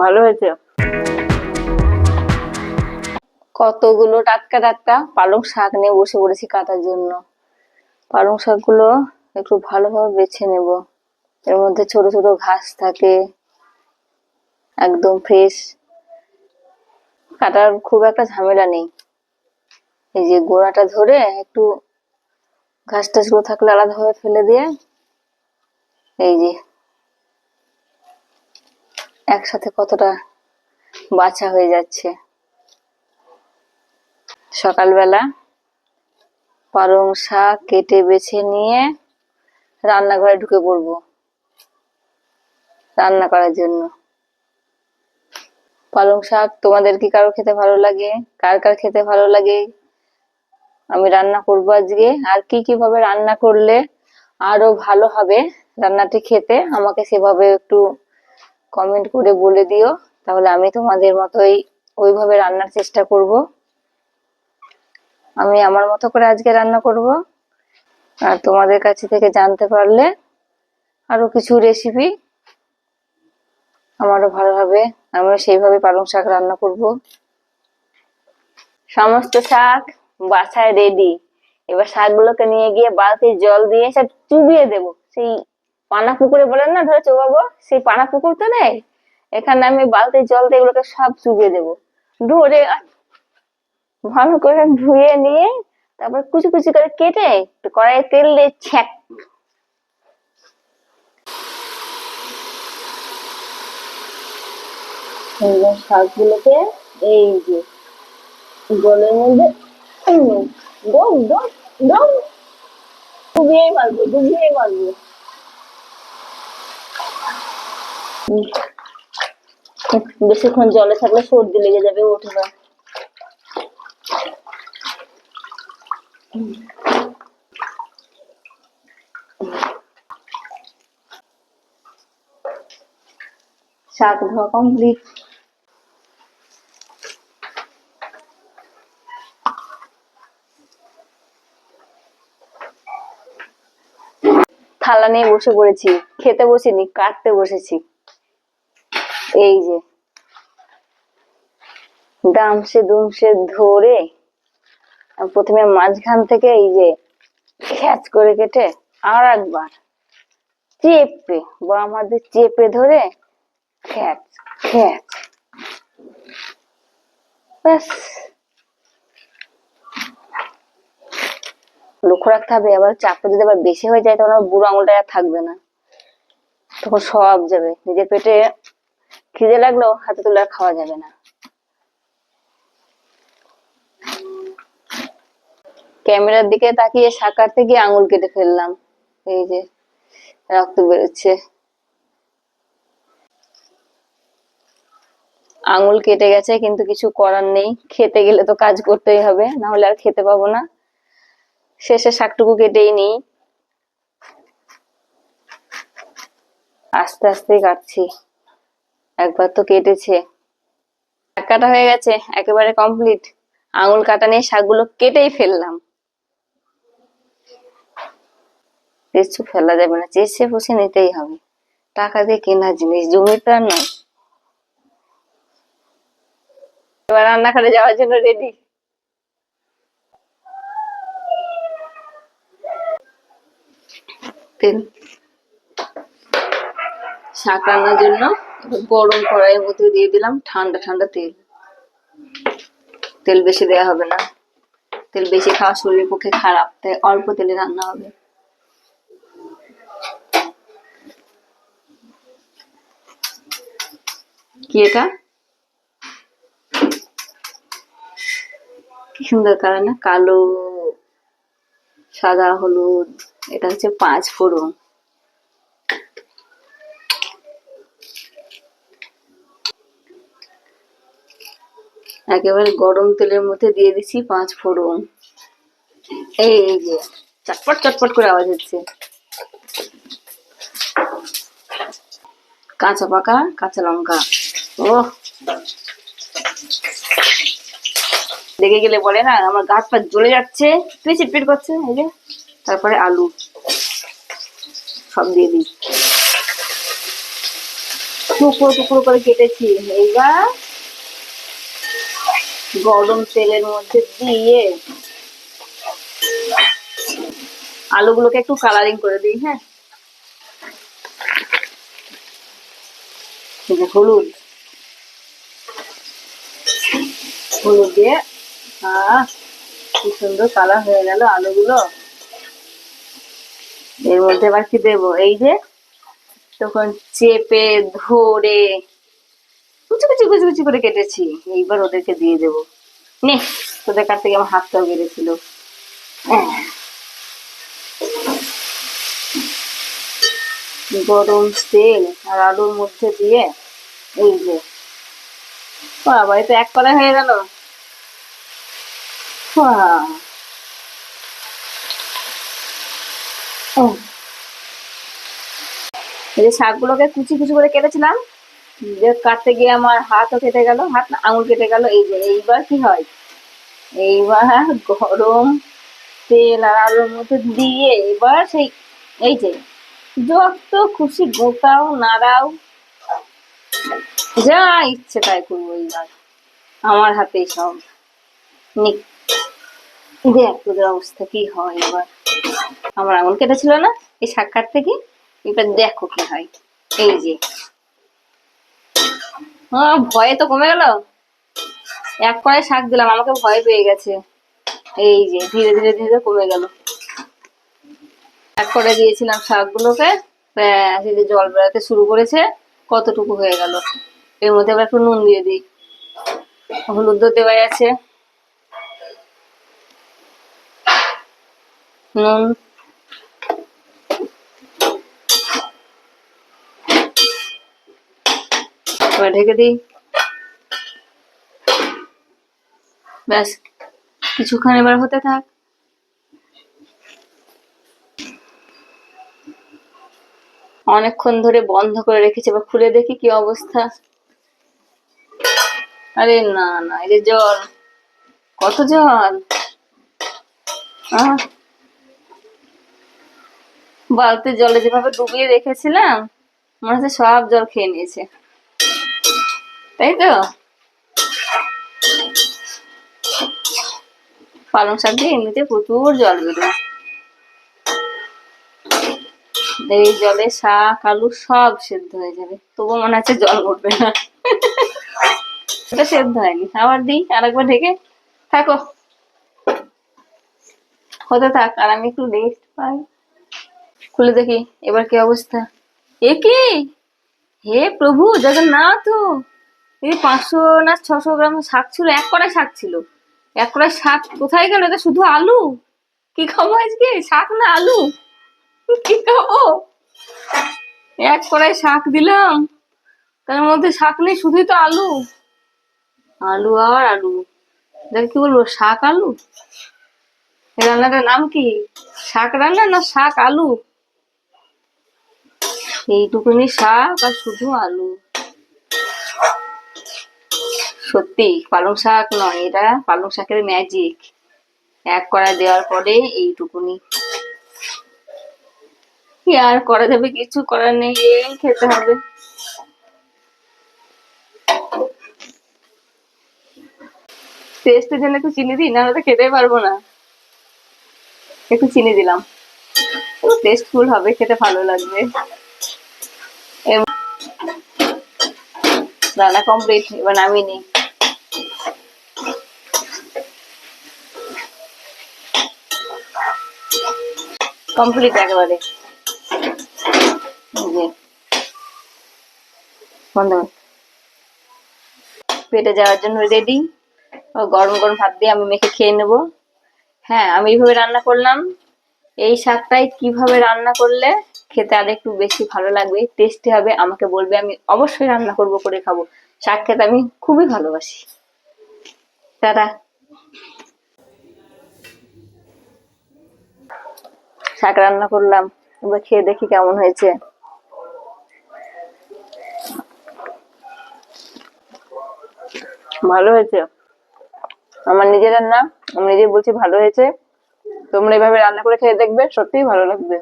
ভালো হয়েছে। কতগুলো টাটকা টাটকা পালং শাক নিয়ে বসে পড়েছি কাটার জন্য। পালং শাকগুলো একটু ভালোভাবে বেছে নেব। এর মধ্যে ছোট ছোট ঘাস থাকে, একদম ফ্রেশ কাটার খুব একটা ঝামেলা নেই। এই যে গোড়াটা ধরে একটু ঘাস টাসগুলো থাকলে আলাদাভাবে ফেলে দিয়ে, এই যে একসাথে কতটা বাছা হয়ে যাচ্ছে। সকালবেলা পালং শাক কেটে বেছে নিয়ে রান্নাঘরে ঢুকে পড়ব। রান্না করার জন্য। পালং শাক তোমাদের কি কারও খেতে ভালো লাগে? কার কার খেতে ভালো লাগে? আমি রান্না করব আজকে। আর কি কীভাবে রান্না করলে আরও ভালো হবে রান্নাটি খেতে, আমাকে সেভাবে একটু কমেন্ট করে বলে দিও। তাহলে আমি তোমাদের মতোই ওইভাবে রান্নার চেষ্টা করব। আমি আমার মতো করে আজকে রান্না করব। আর তোমাদের কাছে থেকে জানতে পারলে আরও কিছু রেসিপি আমারও ভালো হবে। আমিও সেইভাবে পালং শাক রান্না করব। সমস্ত শাক বাছায় রেডি এবার শাকগুলোকে নিয়ে গিয়ে বালতির জল দিয়ে সব চুবিয়ে দেব। সেই পানা পুকুরে বলেন না ধরে চোবাবো সেই পানা পুকুর তো নেই? এখানে আমি বালতি, জল দিয়ে এগুলোকে সব চুবিয়ে দেবো। ধরে ভালো করে ধুয়ে নিয়ে তারপর কুচি কুচি করে কেটে কড়াইয়ে তেল দিয়ে ছ্যাক। শাকগুলোকে এই যে জলের মধ্যে ডুব ডুব ডুবিয়েই মারবো ডুবিয়েই মারবো। বেশিক্ষণ জলে থাকলে সর্দি লেগে যাবে, ওঠে না। শাক ধোয়া কমপ্লিট থালা নিয়ে বসে পড়েছি, খেতে বসিনি, কাটতে বসেছি। এই যে, দামসে দুমসে ধরে প্রথমে মাঝখান থেকে এই যে খ্যাচ করে কেটে আর একবার চেপে হাত দিয়ে চেপে ধরে খ্যাচ খ্যাচ। ব্যাস। লক্ষ্য রাখতে হবে আবার চাপে যদি আবার বেশি হয়ে যায়, তখন আর বুড়ো আঙুলটা আর থাকবে না। তখন সব যাবে, নিজের পেটে খিদে লাগলেও হাতে তুলে আর খাওয়া যাবে না। ক্যামেরার দিকে তাকিয়ে কাটতে গিয়ে আঙুল কেটে ফেললাম। এই যে, রক্ত বেরোচ্ছে। আঙুল কেটে গেছে, কিন্তু কিছু করার নেই। খেতে গেলে তো কাজ করতেই হবে, না হলে আর খেতে পাবো না। শেষে শাকটুকু কেটেই নিই। আস্তে আস্তে কাটছি। একবার তো কেটেছে। শাক কাটা হয়ে গেছে, একেবারে কমপ্লিট আঙুল কাটা নিয়ে শাকগুলো কেটেই ফেললাম। কিছু ফেলা যাবে না, চেষে বসে নিতেই হবে। টাকা দিয়ে কেনা জিনিস, জমির আর নয়। এবার রান্নাঘরে যাওয়ার জন্য রেডি শাক রান্নার জন্য গরম কড়াইয়ের মধ্যে দিয়ে দিলাম ঠান্ডা ঠান্ডা তেল। তেল বেশি দেওয়া হবে না। তেল বেশি খাওয়া শরীরের পক্ষে খারাপ, তাই অল্প তেলে রান্না হবে। কি এটা? কি সুন্দর কালার না? কালো, সাদা, হলুদ, এটা হচ্ছে পাঁচ ফোড়ন। একেবারে গরম তেলের মধ্যে দিয়ে দিচ্ছি পাঁচ ফোড়ন। এই এই যে, চটপট চটপট করে আওয়াজ হচ্ছে। কাঁচা পাকা, কাঁচা লঙ্কা। ও দেখে গেলে বলে না, আমার গাছ পা জ্বলে যাচ্ছে তুই চিটপিট করছে, এই যে। তারপরে আলু। সব দিয়ে দিই। টুকরো টুকরো করে কেটেছি। এইবার গরম তেলের মধ্যে দিয়ে আলুগুলোকে একটু কালারিং করে দিই হ্যাঁ? হলুদ। হলুদ দিয়ে কি সুন্দর কালার হয়ে গেল আলুগুলো। এর মধ্যে এবার কি দেবো? এই যে তখন চেপে ধরে কুচি কুচি কুচি কুচি করে কেটেছি। এইবার ওদেরকে দিয়ে দেবো। নে, তোদের কাছ থেকে আমার হাতটাও কেটেছিল গরম তেল আর আলুর মধ্যে দিয়ে এই যে, বাবা এটা এক কড়াই হয়ে গেল। এই যে শাকগুলোকে কুচি কুচি করে কেটেছিলাম যে কাটতে গিয়ে আমার হাতও কেটে গেল, হাত না, আঙুল কেটে গেল, এই যে, এইবার কি হয়? এইবার গরম তেল আর আলুর মধ্যে দিয়ে এবার সেই, এই যে, যত খুশি গোটাও, নাড়াও, যা ইচ্ছে তাই করব এইবার। আমার হাতেই সব। দেখ তোদের অবস্থা কি হয় এবার। আমার আঙুল কেটেছিল না, এই শাক কাটতে কি এবার দেখো কি হয়। এই যে ভয়ে তো কমে গেল? এক কড়াই শাক দিলাম, আমাকে ভয় পেয়ে গেছে। এই যে, ধীরে ধীরে ধীরে কমে গেল। এক করে দিয়েছিলাম শাকগুলোকে এই জল বেড়াতে শুরু করেছে, কতটুকু হয়ে গেল? এর মধ্যে আবার একটু নুন দিয়ে দিই। হলুদ দেওয়া আছে। নুন এবার ঢেকে দিই। ব্যাস, কিছুক্ষণ এবার হতে থাক। অনেকক্ষণ ধরে বন্ধ করে রেখেছি, এবার খুলে দেখি কি অবস্থা। আরে না না, এই জল। কত জল? বালতির জলে যেভাবে ডুবিয়ে রেখেছিলাম, মনে হচ্ছে সব জল খেয়ে নিয়েছে। তাই তো পালং শাক দিয়ে এমনিতে প্রচুর জল বেরোয় এই জলে শাক আলু সব সেদ্ধ হয়ে যাবে তবু মনে হচ্ছে জল উঠবে না এটা সেদ্ধ হয়নি আবার দিই আরেকবার ঢেকে থাকো হতে থাক আর আমি একটু রেস্ট পাই খুলে দেখি এবার কি অবস্থা এ কি হে প্রভু জগন্নাথ এই পাঁচশো না ছশো গ্রাম শাক ছিল, এক কড়াই শাক ছিল। এক কড়াই শাক কোথায় গেল? এটা শুধু আলু? কি খাব আজকে? শাক না আলু? কি খাব? এক কড়াই শাক দিলাম। তার মধ্যে শাক নেই, শুধুই তো আলু। আলু আর আলু। দেখ কি বলব, শাক আলু? রান্নাটার নাম কি? শাক রান্না না শাক আলু? এইটুকুনি শাক আর শুধু আলু। সত্যি, পালং শাক নয়, এটা পালং শাকের ম্যাজিক এক কড়াই দেওয়ার পরে এইটুকুনি। কি আর করা যাবে, কিছু করার নেই, এই খেতে হবে। টেস্টের জন্য একটু চিনি দিই, না তো খেতেই পারব না। একটু চিনি দিলাম। টেস্টফুল হবে, খেতে ভালো লাগবে। রান্না কমপ্লিট এবার নামিয়ে নিই। কমপ্লিট একেবারে। বন্ধ। পেটে যাওয়ার জন্য রেডি ও গরম গরম ভাত দিয়ে আমি মেখে খেয়ে নেব। হ্যাঁ আমি এইভাবে রান্না করলাম। এই শাকটাই কীভাবে রান্না করলে খেতে আর একটু বেশি ভালো লাগবে টেস্টি হবে, আমাকে বলবে, আমি অবশ্যই রান্না করব, করে খাব। শাক খেতে আমি খুবই ভালোবাসি। টাটা। শাক রান্না করলাম এবার খেয়ে দেখি কেমন হয়েছে। ভালো হয়েছে? আমার নিজের রান্না, আমি নিজে বলছি ভালো হয়েছে। তোমরা এভাবে রান্না করে খেয়ে দেখবে, সত্যিই ভালো লাগবে।